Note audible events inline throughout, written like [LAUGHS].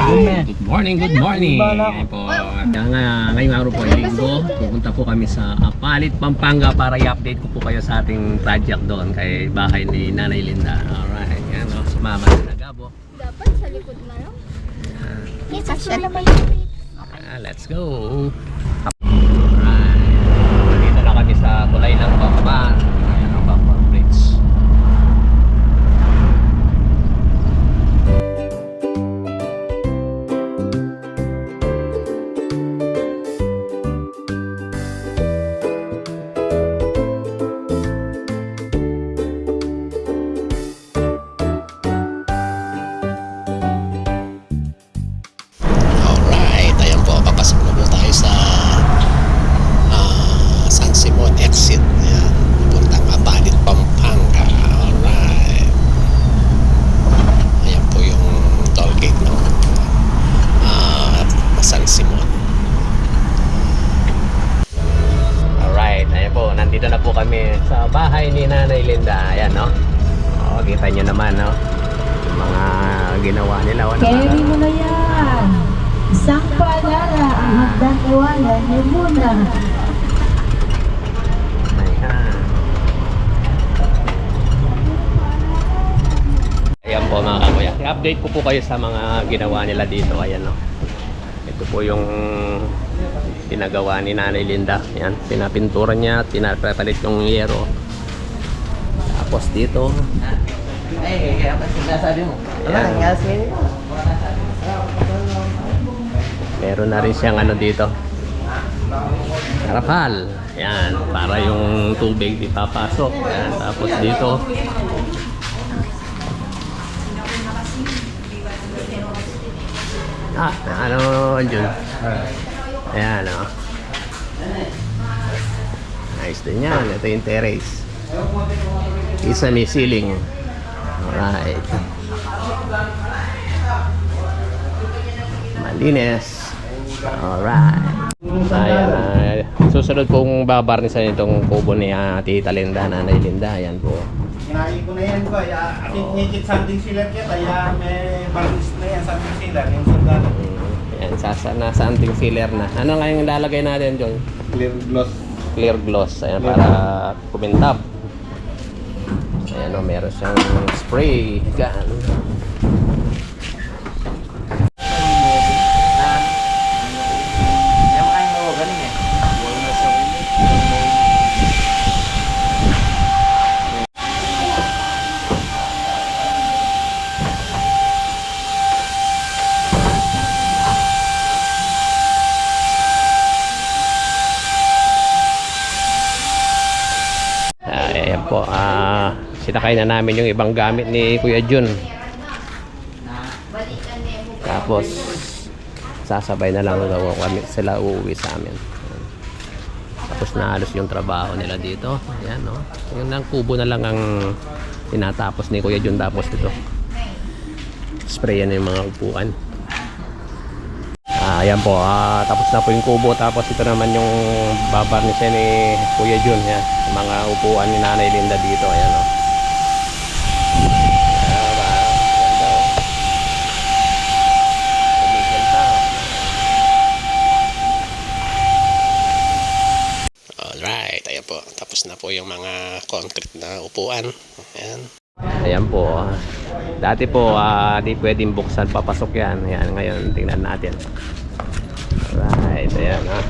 Good morning, good morning. Ayan po. Kaya nga, ngayong araw po ay linggo. Pupunta po kami sa Apalit, Pampanga para i-update ko po kayo sa ating project doon kay bahay ni Nanay Linda. Alright, yan o. Sumama na Gabo. Dapat sa likod na lang. Yes, naman Ah, let's go. San Simon. Alright, ayan po. Nandito na po kami sa bahay ni Nanay Linda. Ayan, no? O, kita nyo naman, no? Yung mga ginawa nila. Wala Carry mo na yan. Isang paalala ang hagdan iwanan niyo muna. Ayan. Po mga kakuya. I-update ko po kayo sa mga ginawa nila dito. Ayan no. Ito po yung pinagawa ni Nanay Linda. Ayan. Pinapintura niya. Pinapalit yung yero. Tapos dito. Eh, kaya pa sinasabi mo. Ayan. Meron na rin siyang ano dito. Karapal. Ayan. Para yung tubig di papasok. Ayan. Tapos dito. Ah, ano dyan? Ayan, oh. Nice din yan. Ito yung terrace. Isa may ceiling. Alright. Malinis. Alright. Ayan, ah, susunod kong babarnisan itong kubo ni ah, Tita Linda, Nanay Linda. Ayan po. Kinain ko na yan ko. Ya, atin higit something sealer kita. Ya, may barnis na yan something sealer. Yung sasa, nasa anting filler na. Ano nga yung lalagay natin, John? Clear gloss. Clear gloss. Ayan, para kumintab. Ayan o, meron siyang spray gun. Yan mo kayong magaling eh. Ah, ayan po. Ah, sinakay na namin yung ibang gamit ni Kuya Jun. Tapos, sasabay na lang daw kami sila uuwi sa amin. Tapos naalos yung trabaho nila dito. Ayan, no? Yung lang kubo na lang ang tinatapos ni Kuya Jun tapos ito. Sprayan na yung mga upuan. Ayan po. Ah, tapos na po yung kubo. Tapos ito naman yung babarnisin ni Kuya Jun. Yan. Mga upuan ni Nanay Linda dito. Ayan o. Oh. Alright, ayan po. Tapos na po yung mga concrete na upuan. Ayan. Ayan po. ah. Dati po, ah, di pwedeng buksan papasok yan. Ayan, ngayon tingnan natin. Alright, ayan ha.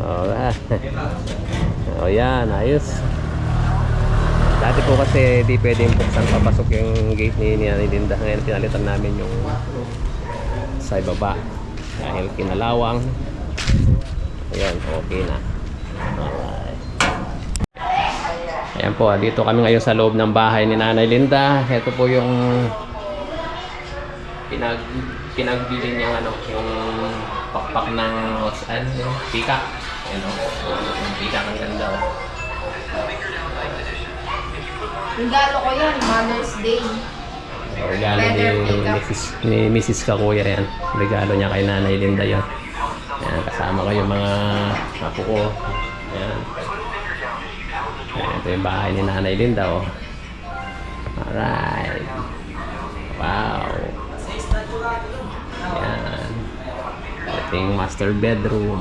Alright. O yan, ayos. Dati po kasi di pwedeng buksan papasok yung gate ni ni Linda. Ngayon pinalitan namin yung sa ibaba. Dahil kinalawang. Ayan, okay na. Alright. Ayan po, dito kami ngayon sa loob ng bahay ni Nanay Linda. Ito po yung pinag pinagbili niya ano, yung pakpak ng ano, yung pika. Ayan o, yung pika ang ganda oh. Regalo ko yan, Mother's Day. Regalo ni Mrs. ni Mrs. Kakuya yan. Regalo niya kay Nanay Linda yon. Ayan, kasama ko yung mga apo ko. Ayan. Ayan, ito yung bahay ni Nanay Linda oh. Alright. Wow. Yung master bedroom.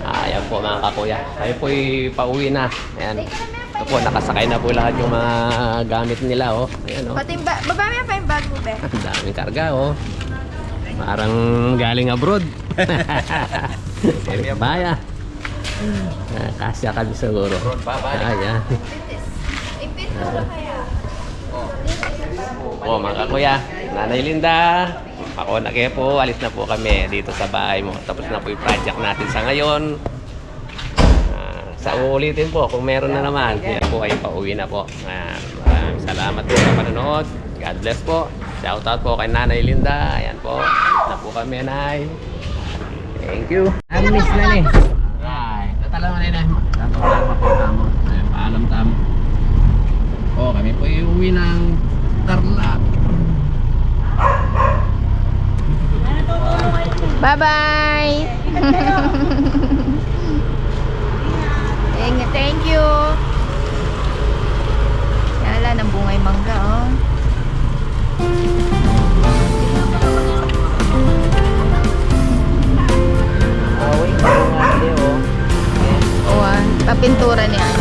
Ah, Ayan po mga kakuya. Tayo po pauwi na. Ayan. Ito po, nakasakay na po lahat yung mga gamit nila. Oh. Ayan oh. Pati yung ba- baba mo pa yung bag mo, be. Ang [LAUGHS] daming karga oh. Parang galing abroad. [LAUGHS] Baya. Kasya kami siguro. Ayan. Kaya. Po mga kuya, Nanay Linda, ako na kayo po, alis na po kami dito sa bahay mo. Tapos na po yung project natin sa ngayon. Ah, sa uulitin po, kung meron na naman, yan po ay pauwi na po. Maraming salamat po sa panonood. God bless po. Shout out po kay Nanay Linda. Ayan po, alis na po kami, Nay. Thank you. Ang miss na ni. Right. Tatala mo na yun. Tatala po tamo. Paalam tamo. Oh, kami po iuwi ng Tarlac. Bye-bye! thank, [LAUGHS] thank you! Yala, ng bungay mangga, oh. Oo, ah, papintura niya yan. Bye-bye, thank you!